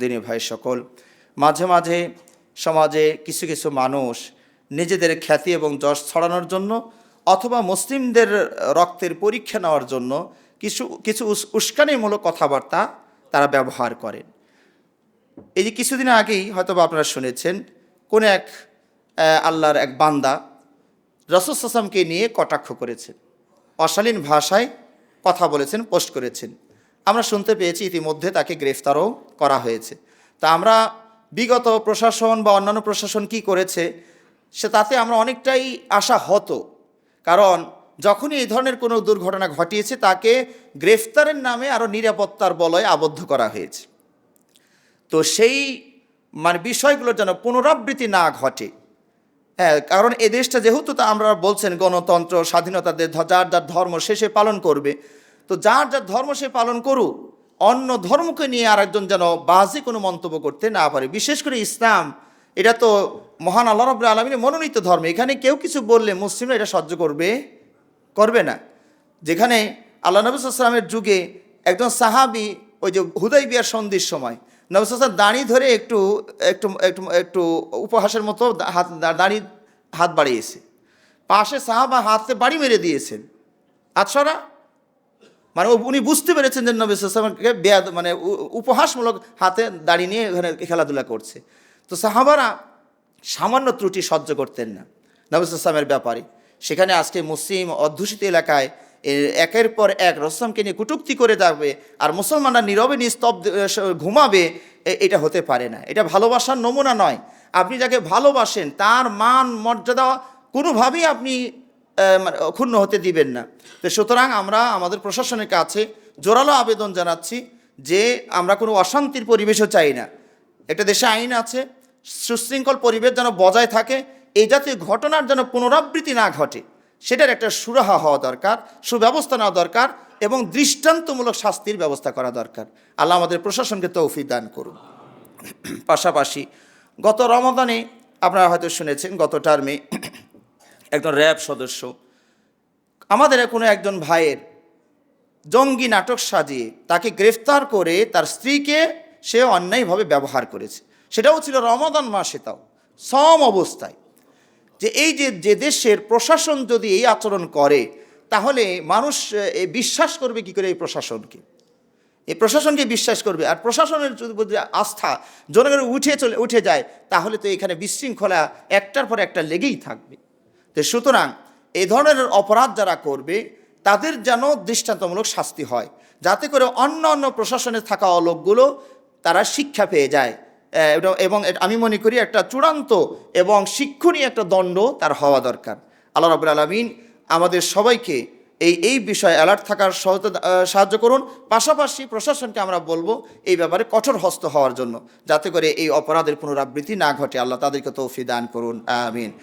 দিনী ভাই সকল। মাঝে মাঝে সমাজে কিছু কিছু মানুষ নিজেদের খ্যাতি এবং যশ ছড়ানোর জন্য অথবা মুসলিমদের রক্তের পরীক্ষা নেওয়ার জন্য কিছু কিছু উস- উস্কানিমূলক কথাবার্তা তারা ব্যবহার করেন। এই যে কিছুদিন আগেই হয়তো আপনারা শুনেছেন, কোন এক আল্লাহর এক বান্দা রসুল সাসামকে নিয়ে কটাক্ষ করেছেন। অশালীন ভাষায় কথা বলেছেন, পোস্ট করেছেন। আমরা শুনতে পেয়েছি ইতিমধ্যে তাকে গ্রেফতারও করা হয়েছে। তা আমরা বিগত প্রশাসন বা অন্যান্য প্রশাসন কি করেছে, সে তাতে আমরা অনেকটাই আশা হতো কারণ যখনই এই ধরনের কোনো দুর্ঘটনা ঘটিয়েছে, তাকে গ্রেফতারের নামে আরও নিরাপত্তার বলয়ে আবদ্ধ করা হয়েছে। তো সেই মানে বিষয়গুলোর যেন পুনরাবৃত্তি না ঘটে। হ্যাঁ কারণ এই দেশটা যেহেতু তা আমরা বলছেন গণতন্ত্র স্বাধীনতাদের যার যার ধর্ম সে পালন করবে তো যার যার ধর্ম সে পালন করুক, অন্য ধর্মকে নিয়ে আরেকজন যেন বাজে কোনো মন্তব্য করতে না পারে। বিশেষ করে ইসলাম, এটা তো মহান আল্লাহ রব আলমিনের মনোনীত ধর্ম। এখানে কেউ কিছু বললে মুসলিমরা এটা সহ্য করবে করবে না। যেখানে আল্লাহ নবী সাল্লামের যুগে একজন সাহাবি, ওই যে হুদাই বিয়ার সন্ধির সময়, নবী সাল্লাম দাঁড়ি ধরে একটু একটু একটু একটু উপহাসের মতো হাত দাঁড়ি, হাত বাড়িয়েছে। পাশে সাহাবা হাতে বাড়ি মেরে দিয়েছেন। আচ্ছারা মানে উনি বুঝতে পেরেছেন যে নবী সাল্লামকে বেয়াদ মানে উপহাসমূলক হাতে দাঁড়িয়ে নিয়ে এখানে খেলাধুলা করছে। তো সাহাবারা সামান্য ত্রুটি সহ্য করতেন না নবী সাল্লামের ব্যাপারে। সেখানে আজকে মুসলিম অধ্যুষিত এলাকায় একের পর এক রসলামকে নিয়ে কটূক্তি করে যাবে আর মুসলমানরা নীরবে নিস্তব্ধ ঘুমাবে এটা হতে পারে না। এটা ভালোবাসার নমুনা নয়। আপনি যাকে ভালোবাসেন, তার মান, মর্যাদা কোনোভাবেই আপনি ক্ষুণ্ণ হতে দিবেন না। তো সুতরাং আমরা আমাদের প্রশাসনের কাছে জোরালো আবেদন জানাচ্ছি যে আমরা কোনো অশান্তির পরিবেশও চাই না। একটা দেশে আইন আছে, সুশৃঙ্খল পরিবেশ যেন বজায় থাকে, এই জাতীয় ঘটনার যেন পুনরাবৃত্তি না ঘটে, সেটার একটা সুরাহা হওয়া দরকার, সুব্যবস্থা নেওয়া দরকার এবং দৃষ্টান্তমূলক শাস্তির ব্যবস্থা করা দরকার। আল্লাহ আমাদের প্রশাসনকে তৌফিক দান করুন। পাশাপাশি গত রমাদানে আপনারা হয়তো শুনেছেন, গত টার্মে একজন র্যাব সদস্য। আমাদের কোনো একজন ভাইয়ের জঙ্গি নাটক সাজিয়ে তাকে গ্রেফতার করে তার স্ত্রীকে সে অন্যায়ভাবে ব্যবহার করেছে। সেটাও ছিল রমাদান মাসে তাও, সম অবস্থায়। যে এই যে যে দেশের প্রশাসন যদি এই আচরণ করে, তাহলে মানুষ বিশ্বাস করবে কি করে এই প্রশাসনকে? এই প্রশাসনকে বিশ্বাস করবে। আর প্রশাসনের যদি আস্থা জনগণের উঠে চলে, উঠে যায়, তাহলে তো এখানে বিশৃঙ্খলা একটার পর একটা লেগেই থাকবে। তো সুতরাং এই ধরনের অপরাধ যারা করবে, তাদের যেন দৃষ্টান্তমূলক শাস্তি হয়। যাতে করে অন্য অন্য প্রশাসনে থাকা লোকগুলো তারা শিক্ষা পেয়ে যায়। এবং আমি মনে করি একটা চূড়ান্ত এবং শিক্ষণীয় একটা দণ্ড তার হওয়া দরকার। আল্লাহ রাবুল আলমিন আমাদের সবাইকে এই এই বিষয়ে অ্যালার্ট থাকার সাহায্য করুন। পাশাপাশি প্রশাসনকে আমরা বলব এই ব্যাপারে কঠোর হস্ত হওয়ার জন্য, যাতে করে এই অপরাধের পুনরাবৃত্তি না ঘটে। আল্লাহ তাদেরকে তৌফি দান করুন। আমিন।